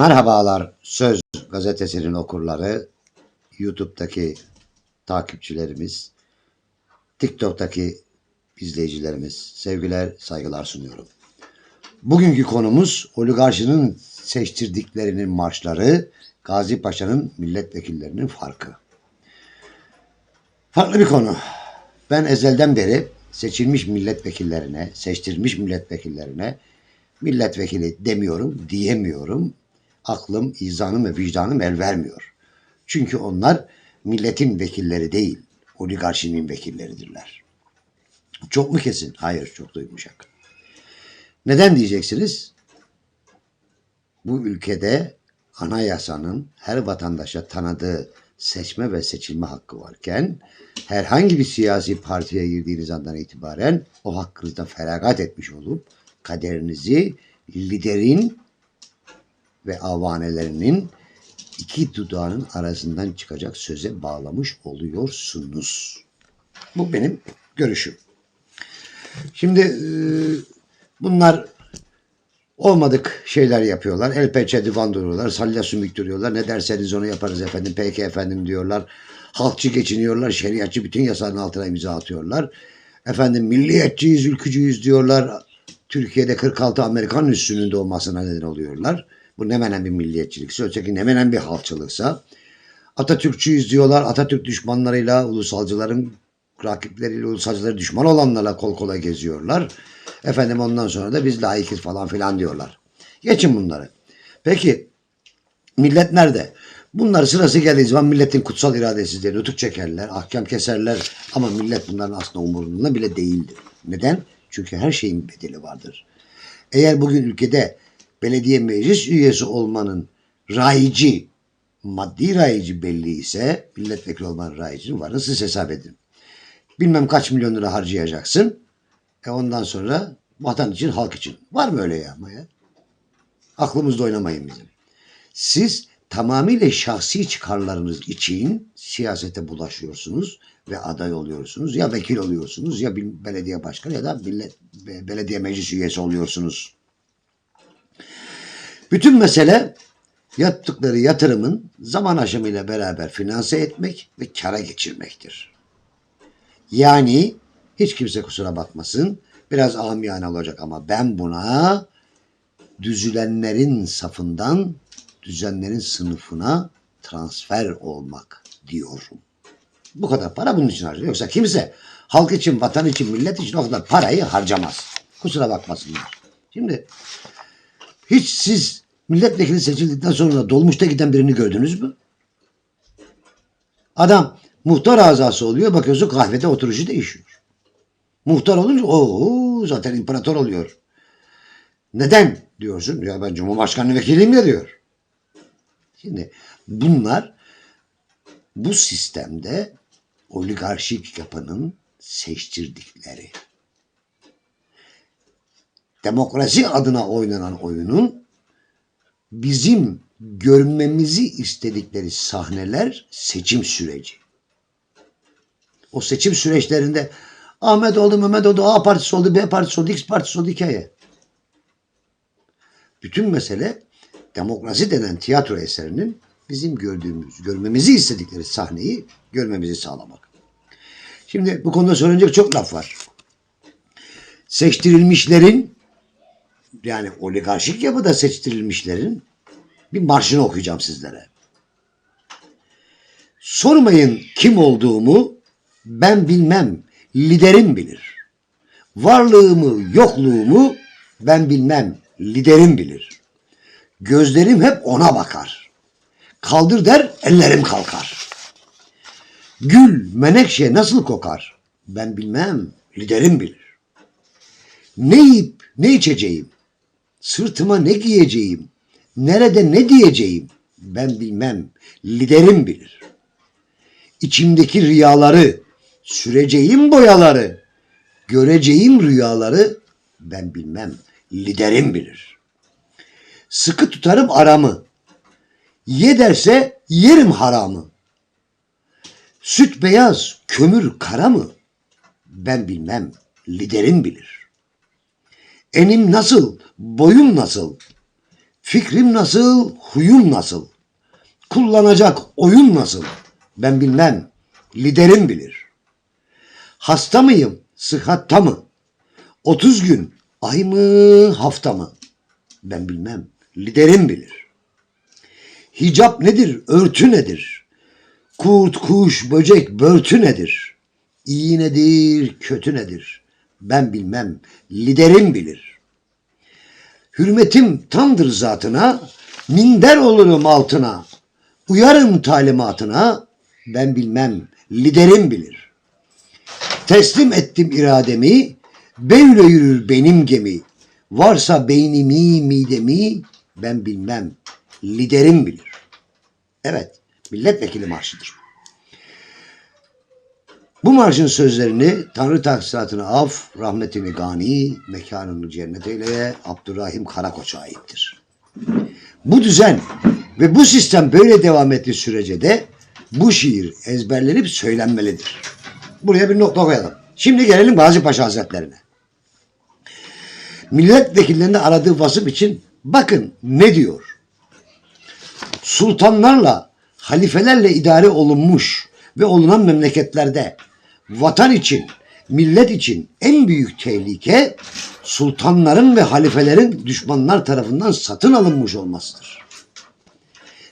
Merhabalar Söz gazetesinin okurları, YouTube'daki takipçilerimiz, TikTok'taki izleyicilerimiz, sevgiler, saygılar sunuyorum. Bugünkü konumuz oligarşinin seçtirdiklerinin marşları, Gazi Paşa'nın milletvekillerinin farkı. Farklı bir konu. Ben ezelden beri seçilmiş milletvekillerine, seçtirmiş milletvekillerine milletvekili demiyorum, diyemiyorum. Aklım, izanım ve vicdanım el vermiyor. Çünkü onlar milletin vekilleri değil, oligarşinin vekilleridirler. Çok mu kesin? Hayır, çok da. Neden diyeceksiniz? Bu ülkede anayasanın her vatandaşa tanıdığı seçme ve seçilme hakkı varken herhangi bir siyasi partiye girdiğiniz andan itibaren o hakkınızda feragat etmiş olup kaderinizi liderin ve avanelerinin iki dudağının arasından çıkacak söze bağlamış oluyorsunuz. Bu benim görüşüm. Şimdi e, bunlar olmadık şeyler yapıyorlar. El pençe divan duruyorlar. Salya sümük duruyorlar. Ne derseniz onu yaparız efendim. Peki efendim diyorlar. Halkçı geçiniyorlar. Şeriatçı bütün yasanın altına imza atıyorlar. Efendim milliyetçiyiz, ülkücüyüz diyorlar. Türkiye'de 46 Amerikan üssünün doğmasına neden oluyorlar. Bu ne menen bir milliyetçilikse, öteki ne menen bir halkçılıksa. Atatürkçüyüz diyorlar. Atatürk düşmanlarıyla, ulusalcıların rakipleriyle, ulusalcıları düşman olanlarla kol kola geziyorlar. Efendim ondan sonra da biz layıkız falan filan diyorlar. Geçin bunları. Peki millet nerede? Bunlar sırası geldiği zaman milletin kutsal iradesi diye nutuk çekerler, ahkam keserler ama millet bunların aslında umurunda bile değildir. Neden? Çünkü her şeyin bedeli vardır. Eğer bugün ülkede belediye meclis üyesi olmanın rayici, maddi rayici belli ise milletvekili olmanın rayicinin varını siz hesap edin. Bilmem kaç milyon lira harcayacaksın. E ondan sonra vatan için, halk için. Var mı öyle ya ama ya? Aklımızda oynamayın bizim. Siz tamamıyla şahsi çıkarlarınız için siyasete bulaşıyorsunuz ve aday oluyorsunuz. Ya vekil oluyorsunuz ya belediye başkanı ya da belediye meclis üyesi oluyorsunuz. Bütün mesele yaptıkları yatırımın zaman aşımıyla beraber finanse etmek ve kara geçirmektir. Yani hiç kimse kusura bakmasın. Biraz amiyane olacak ama ben buna düzülenlerin safından düzenlerin sınıfına transfer olmak diyorum. Bu kadar para bunun için harcıyor. Yoksa kimse halk için, vatan için, millet için o kadar parayı harcamaz. Kusura bakmasınlar. Şimdi hiç siz milletvekili seçildikten sonra dolmuşta giden birini gördünüz mü? Adam muhtar azası oluyor. Bakıyorsun kahvede oturuşu değişiyor. Muhtar olunca o zaten imparator oluyor. Neden diyorsun? Ya ben Cumhurbaşkanı vekiliyim ya diyor. Şimdi bunlar bu sistemde oligarşik yapının seçtirdikleri. Demokrasi adına oynanan oyunun bizim görmemizi istedikleri sahneler seçim süreci. O seçim süreçlerinde Ahmet oldu, Mehmet oldu, A partisi oldu, B partisi oldu, X partisi oldu hikaye. Bütün mesele demokrasi denen tiyatro eserinin bizim gördüğümüz, görmemizi istedikleri sahneyi görmemizi sağlamak. Şimdi bu konuda söylenecek çok laf var. Seçtirilmişlerin yani oligarşik yapıda seçtirilmişlerin bir marşını okuyacağım sizlere. Sormayın kim olduğumu ben bilmem liderim bilir. Varlığımı yokluğumu ben bilmem liderim bilir. Gözlerim hep ona bakar. Kaldır der ellerim kalkar. Gül menekşe nasıl kokar? Ben bilmem liderim bilir. Ne yiyip ne içeceğim? Sırtıma ne giyeceğim? Nerede ne diyeceğim? Ben bilmem liderim bilir. İçimdeki riyaları, süreceğim boyaları, göreceğim rüyaları ben bilmem liderim bilir. Sıkı tutarım aramı. Ye derse yerim haramı. Süt beyaz, kömür kara mı? Ben bilmem, liderim bilir. Enim nasıl, boyum nasıl? Fikrim nasıl, huyum nasıl? Kullanacak oyun nasıl? Ben bilmem. Liderim bilir. Hasta mıyım? Sıhhatta mı? 30 gün, ay mı, hafta mı? Ben bilmem. Liderim bilir. Hicap nedir? Örtü nedir? Kurt, kuş, böcek, börtü nedir? İyi nedir, kötü nedir? Ben bilmem. Liderim bilir. Hürmetim tamdır zatına, minder olurum altına. Uyarım talimatına, ben bilmem. Liderim bilir. Teslim ettim irademi, böyle yürür benim gemi. Varsa beynimi, midemi, ben bilmem. Liderim bilir. Evet, milletvekili marşıdır. Bu marşın sözlerini Tanrı taksatını af, rahmetini gani, mekanını cennet eyleye Abdurrahim Karakoç'a aittir. Bu düzen ve bu sistem böyle devam ettiği sürece de bu şiir ezberlenip söylenmelidir. Buraya bir nokta koyalım. Şimdi gelelim Gazi Paşa Hazretlerine. Milletvekillerinde aradığı vasıf için bakın ne diyor. Sultanlarla, halifelerle idare olunmuş ve olunan memleketlerde vatan için, millet için en büyük tehlike sultanların ve halifelerin düşmanlar tarafından satın alınmış olmasıdır.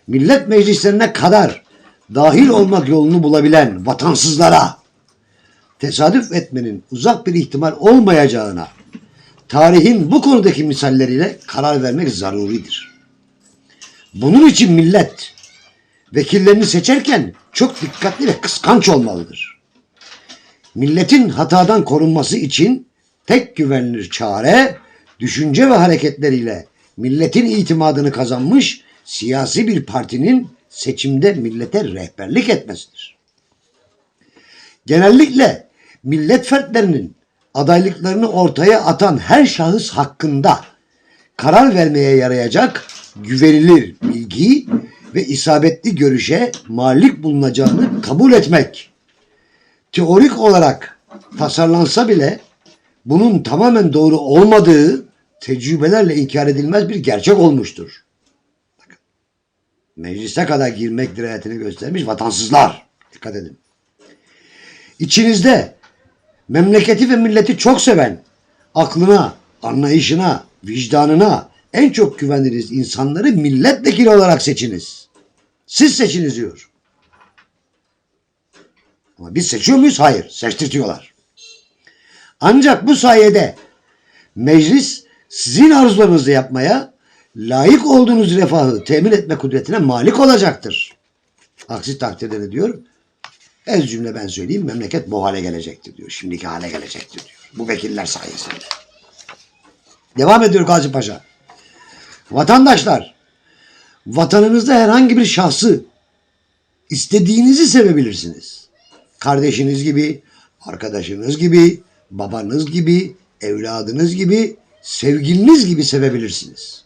Millet meclislerine kadar dahil olmak yolunu bulabilen vatansızlara tesadüf etmenin uzak bir ihtimal olmayacağına tarihin bu konudaki misalleriyle karar vermek zaruridir. Bunun için millet vekillerini seçerken çok dikkatli ve kıskanç olmalıdır. Milletin hatadan korunması için tek güvenilir çare düşünce ve hareketleriyle milletin itimadını kazanmış siyasi bir partinin seçimde millete rehberlik etmesidir. Genellikle millet fertlerinin adaylıklarını ortaya atan her şahıs hakkında karar vermeye yarayacak güvenilir bilgi ve isabetli görüşe malik bulunacağını kabul etmek. Teorik olarak tasarlansa bile bunun tamamen doğru olmadığı tecrübelerle inkar edilmez bir gerçek olmuştur. Meclise kadar girmek dirayetini göstermiş vatansızlar. Dikkat edin. İçinizde memleketi ve milleti çok seven, aklına, anlayışına, vicdanına en çok güvendiğiniz insanları milletvekili olarak seçiniz. Siz seçiniz diyor. Ama biz seçiyor muyuz? Hayır. Seçtirtiyorlar. Ancak bu sayede meclis sizin arzularınızı yapmaya, layık olduğunuz refahı temin etme kudretine malik olacaktır. Aksi takdirde ne diyor? Ez cümle ben söyleyeyim memleket bu hale gelecektir diyor. Şimdiki hale gelecektir diyor. Bu vekiller sayesinde. Devam ediyor Gazi Paşa. Vatandaşlar, vatanınızda herhangi bir şahsı istediğinizi sevebilirsiniz. Kardeşiniz gibi, arkadaşınız gibi, babanız gibi, evladınız gibi, sevgiliniz gibi sevebilirsiniz.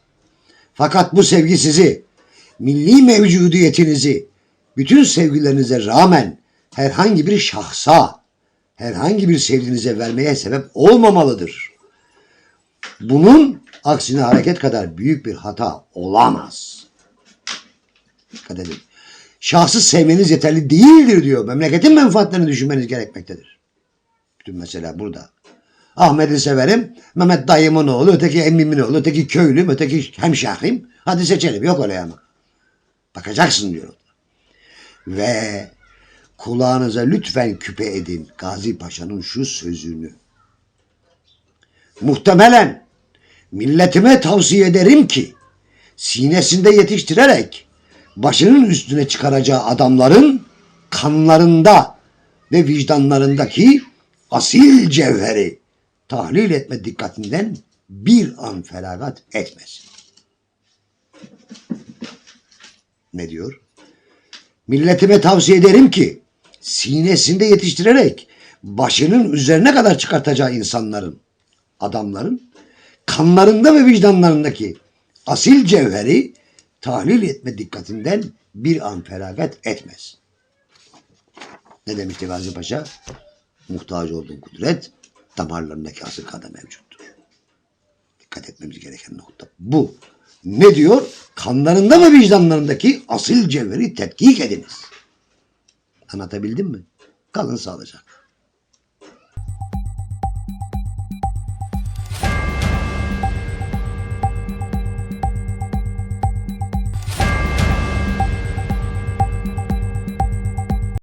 Fakat bu sevgi sizi, milli mevcudiyetinizi, bütün sevgilerinize rağmen herhangi bir şahsa, herhangi bir sevginize vermeye sebep olmamalıdır. Bunun aksine hareket kadar büyük bir hata olamaz. Dikkat edin. Şahsı sevmeniz yeterli değildir diyor. Memleketin menfaatlerini düşünmeniz gerekmektedir. Bütün mesele burada. Ahmet'i severim. Mehmet dayımın oğlu, öteki emmimin oğlu, öteki köylüm, öteki hemşahrim. Hadi seçelim. Yok öyle ama. Bakacaksın diyor. Ve kulağınıza lütfen küpe edin Gazi Paşa'nın şu sözünü. Muhtemelen milletime tavsiye ederim ki sinesinde yetiştirerek başının üstüne çıkaracağı adamların kanlarında ve vicdanlarındaki asil cevheri tahlil etme dikkatinden bir an feragat etmesin. Ne diyor? Milletime tavsiye ederim ki sinesinde yetiştirerek başının üzerine kadar çıkartacağı insanların, adamların kanlarında ve vicdanlarındaki asil cevheri tahlil etme dikkatinden bir an feragat etmez. Ne demişti Gazi Paşa? Muhtaç olduğun kudret damarlarındaki asıl kada mevcuttur. Dikkat etmemiz gereken nokta bu. Ne diyor? Kanlarında ve vicdanlarındaki asil cevheri tetkik ediniz. Anlatabildim mi? Kalın sağlıcakla.